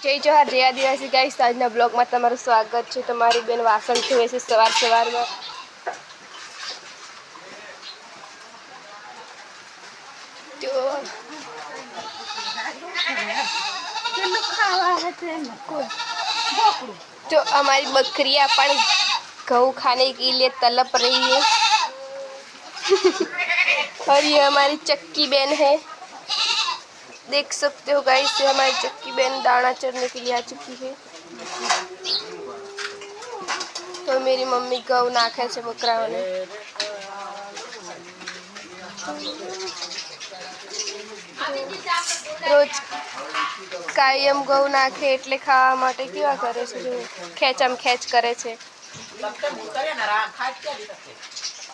જય જોહાર જય આદિવાસી ગાઈસ આજના બ્લોગમાં તમારું સ્વાગત છે તમારી બેન વાસણ ધોવે છે સવાર સવારમાં તો तो हमारी बकरियां पण गऊ खाने के लिए तलप रही है और ये हमारी चक्की बहन है देख सकते हो गाइस ये हमारी चक्की बहन दाना चरने के लिए आ चुकी है તો મેરી મમ્મી ઘઉં નાખે છે બકરાઓને રોજ કાયમ ઘઉં નાખે એટલે ખાવા માટે કેવા કરે છે જો ખેંચામ ખેંચ કરે છે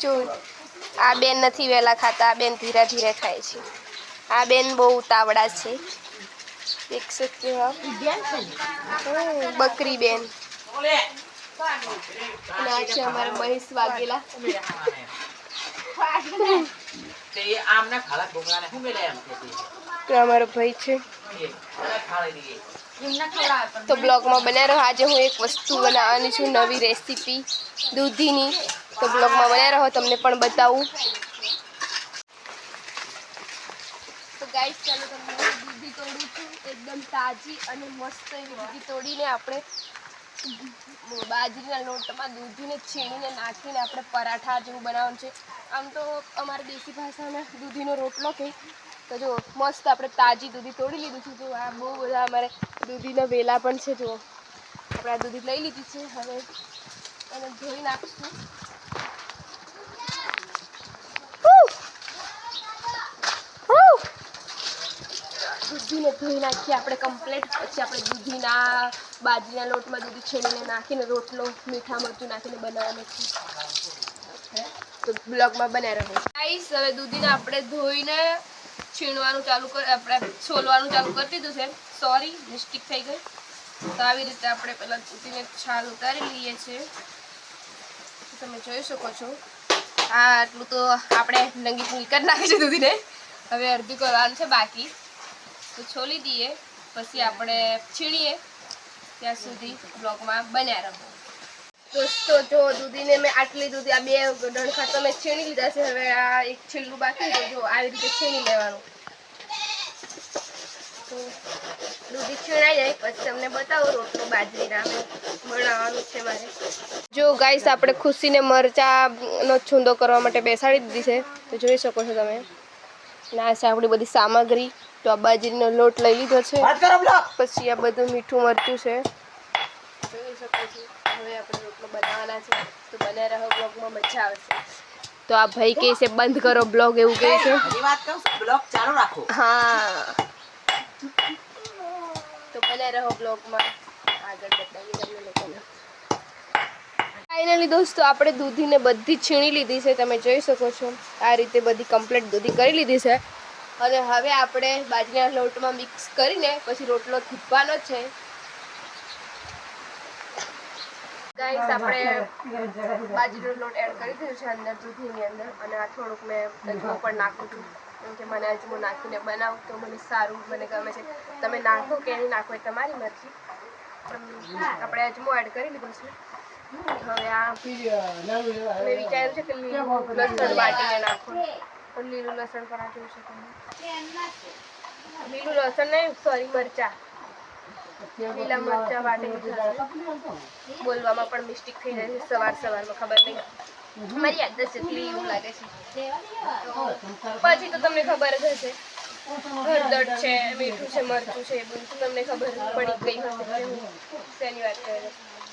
જો આ બેન નથી વહેલા ખાતા આ બેન ધીરે ધીરે ખાય છે આ બેન બહુ ઉતાવળા છે. દેખ શકતે હો બકરી બેન. અને આ છે અમારા મહેશ વાઘેલા. અમારો ભાઈ છે. તો બ્લોગમાં રહો આજે હું એક વસ્તુ બનાવવાની છું નવી રેસીપી દૂધીની. તો બ્લોગમાં રહો તમને પણ બતાવું તો ગાઈસ, ચાલો તમને દૂધી તોડું છું. એકદમ તાજી અને મસ્ત એવી દૂધી તોડીને આપણે બાજરીના લોટમાં દૂધીને છીણીને નાખીને આપણે પરાઠા જેવું બનાવવાનું છે. આમ તો અમારે દેશી ભાષામાં દૂધીનો રોટલો કહે તો જો મસ્ત આપણે તાજી દૂધી તોડી લીધું છે. જો આ બહુ બધા અમારે દૂધીના વેલા પણ છે, જો આપણે આ દૂધી લઈ લીધી છે. હવે અને ધોઈ નાખશું. દૂધીને ધોઈ નાખીએ આપણે કમ્પ્લેટ પછી આપણે દૂધીના બાજરીના લોટમાં દૂધી છેડીને નાખીને રોટલો, મીઠા મરચું નાખીને બનાવવાનું છે. તો બ્લોગમાં બન્યા રહો. ગાઈસ હવે દૂધીને આપણે ધોઈને છીણવાનું ચાલુ કર, આપણે છોલવાનું ચાલુ કરી દીધું છે. સોરી મિસ્ટેક થઈ ગઈ. તો આવી રીતે આપણે પહેલાં દૂધીને છાલ ઉતારી લઈએ છીએ. તમે જોઈ શકો છો. આ આટલું તો આપણે નંગી પૂંગી કરી નાખી છે દૂધીને. હવે અડધી કરવાનું છે બાકી. તો છોલી દઈએ, પછી આપણે છીણીએ. ત્યાં સુધી બ્લોગમાં બન્યા રહો. દોસ્તો જો દૂધીને મેં આટલી દૂધી, આ બે ડણખા તો મેં છીણી લીધા છે, હવે આ એક છેલ્લું બાકી છે, જો આવી રીતે છીણી લેવાનું. તો દૂધી છીણાઈ જાય, પછી તમને બતાવો રોટલો બાજરીના બનાવવાનું છે મારે. જો ગાઈસ, આપણે ખુશીને મરચાનો છૂંદો કરવા માટે બેસાડી દીધી છે. તો જોઈ શકો છો તમે. ના છે આપણી બધી સામગ્રી. તો આ બાજરીનો લોટ લઈ લીધો છે. વાત કરો બ્લોક. પછી આ બધું મીઠું મરચું છે. જોઈ શકો છો. હવે આપણે રોટલો બનાવવાના છે. તો બને રહો બ્લોગમાં મજા આવશે. તો આ ભાઈ કહે છે બંધ કરો બ્લોગ એવું કહે છે. ચાલુ રાખો. હા. તો બને રહો બ્લોગમાં આગળ બતાવીએ તમને લોકોને. ફાઇનલી દોસ્તો આપણે દૂધીને બધી છીણી લીધી છે. તમે જોઈ શકો છો. આ રીતે બધી કમ્પ્લીટ દૂધી કરી લીધી છે. અને હવે આપણે બાજરીના લોટમાં મિક્સ કરીને પછી રોટલો થૂપવાનો છે. ગાઈસ આપણે બાજરીનો લોટ એડ કરી દીધો છે અંદર દૂધીની અંદર અને આ થોડુંક મેં અજમો પણ નાખું છું કેમ કે મને અજમો નાખીને બનાવું તો મને સારું મને ગમે છે. તમે નાખો કે નહીં નાખો એ તમારી મરજી. પણ આપણે અજમો એડ કરી દીધો છે. હવે આ મેં વિચાર્યું છે કે લસણ વાટીને નાખો. પણ લીલું લસણ પણ આ જોઈ શકો લીલું લસણ નહીં સોરી મરચા. લીલા મરચા વાટી બોલવામાં પણ મિસ્ટેક થઈ જાય છે સવાર સવારમાં ખબર નહીં. મારી યાદદાસ્ત એટલી એવું લાગે છે. પછી તો તમને ખબર જ હશે. હળદર છે મીઠું છે મરચું છે એ બધું તમને ખબર પડી ગઈ હશે. શેની વાત કરે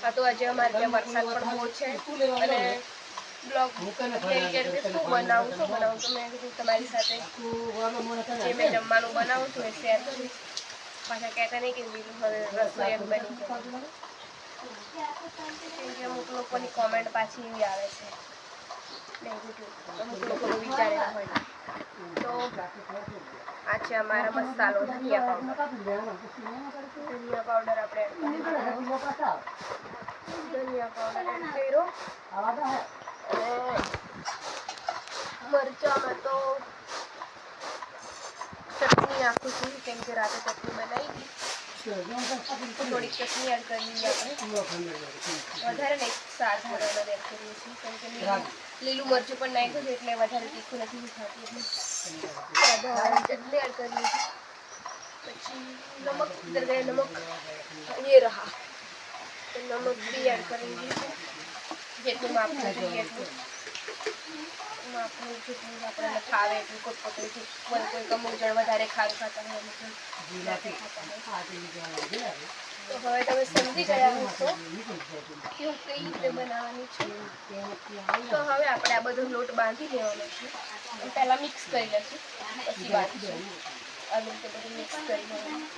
આ તો આજે અમારે ત્યાં વરસાદ પણ બહુ છે. અને બ્લોગ વિચાર્યું કે શું બનાવું શું બનાવું? તો મેં કીધું તમારી સાથે જે મેં જમવાનું બનાવું છું એ શેર કરીશ. પાછા કહેતા નહીં કે બીજું હવે રસોઈ એમ બની કે અમુક લોકોની કોમેન્ટ પાછી એવી આવે છે. નેગેટિવ અમુક લોકો વિચારેલા હોય. તો આ છે અમારા મસાલો ધનિયા પાવડર. ધનિયા પાવડર આપણે. ધનિયા પાવડર એડ કર્યો. અને મરચામાં તો ચટણી નાખું છું કેમ કે રાતે ચટણી બનાવી હતી થોડીક ચટણી એડ કરી દઈએ આપણે વધારે નહીં સાત હળદર એડ કરીએ છીએ કેમ કે લીલું લીલું મરચું પણ નાખ્યું છે એટલે વધારે તીખું નથી ખાતું એટલે વધારે ચટણી એડ કરી દીધી પછી નમક ઇધર ગયે નમક ये रहा તો નમક બી એડ કરી દીધું જેટલું માપનું જોઈએ એટલું માપનું જેટલું આપણને ખાવે એટલું કોઈ પકડી કોઈ કોઈ અમુક જણ વધારે ખારું ખાતા હોય અમુક જણ ઓછું ખાતા હોય તો હવે તમે સમજી ગયા હશો કે હું કઈ રીતે બનાવવાની છું તો હવે આપણે આ બધો લોટ બાંધી લેવાનો છે અને પહેલાં મિક્સ કરી લઈશું પછી બાંધીશું આવી રીતે બધું મિક્સ કરી લેવાનું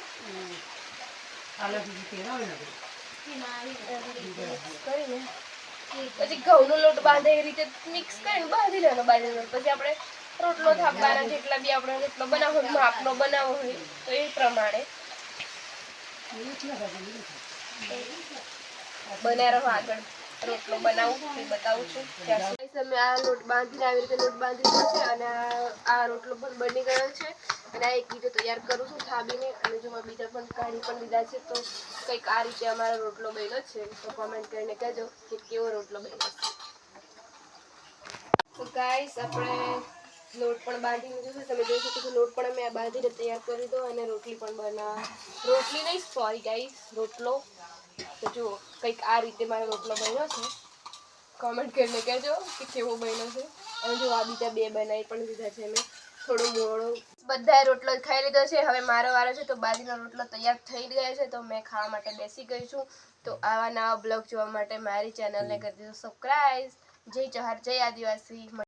એવી રીતે mix કરીને પછી ઘઉંનો લોટ બાંધે એ રીતે મિક્સ કરીને બાંધી લેવાનો બાંધી. પછી આપણે રોટલો થાપવાના જેટલા બી આપણે રોટલો બનાવવો હોય, માપનો બનાવવો હોય, તો એ પ્રમાણે બન્યા રહો આગળ. રોટલો બનાવું, એ બતાવું છું. ત્યાં સુધી તમે આ લોટ બાંધીને આવી રીતે લોટ બાંધી છે અને આ રોટલો પણ બની ગયો છે. અને એક વીડિયો તૈયાર કરું છું થાબીને અને જો મેં બીજા પણ કાઢી પણ લીધા છે તો કંઈક આ રીતે અમારો રોટલો બન્યો છે તો કોમેન્ટ કરીને કહેજો કે કેવો રોટલો બન્યો છે. તો ગાઈસ આપણે લોટ પણ બાંધી લીધો છે. તમે જોઈ શકો છો, લોટ પણ મેં બાંધીને તૈયાર કરી દીધો અને રોટલી પણ બના રોટલી નહીં સોરી ગાઈસ રોટલો. તો જુઓ, કંઈક આ રીતે મારો રોટલો બન્યો છે. કોમેન્ટ કરીને કહેજો કે કેવો બન્યો છે. અને જો આ બીજા બે બનાવી પણ દીધા છે મેં થોડો મોડો બધાએ રોટલો ખાઈ લીધો છે. હવે મારો વારો છે તો બાજરીનો રોટલો તૈયાર થઈ ગયા છે તો મેં ખાવા માટે બેસી ગઈ છું. તો આવા નવા બ્લોગ જોવા માટે મારી ચેનલને કરી દીધો. સબસ્ક્રાઈબ જય ચહાર જય આદિવાસી.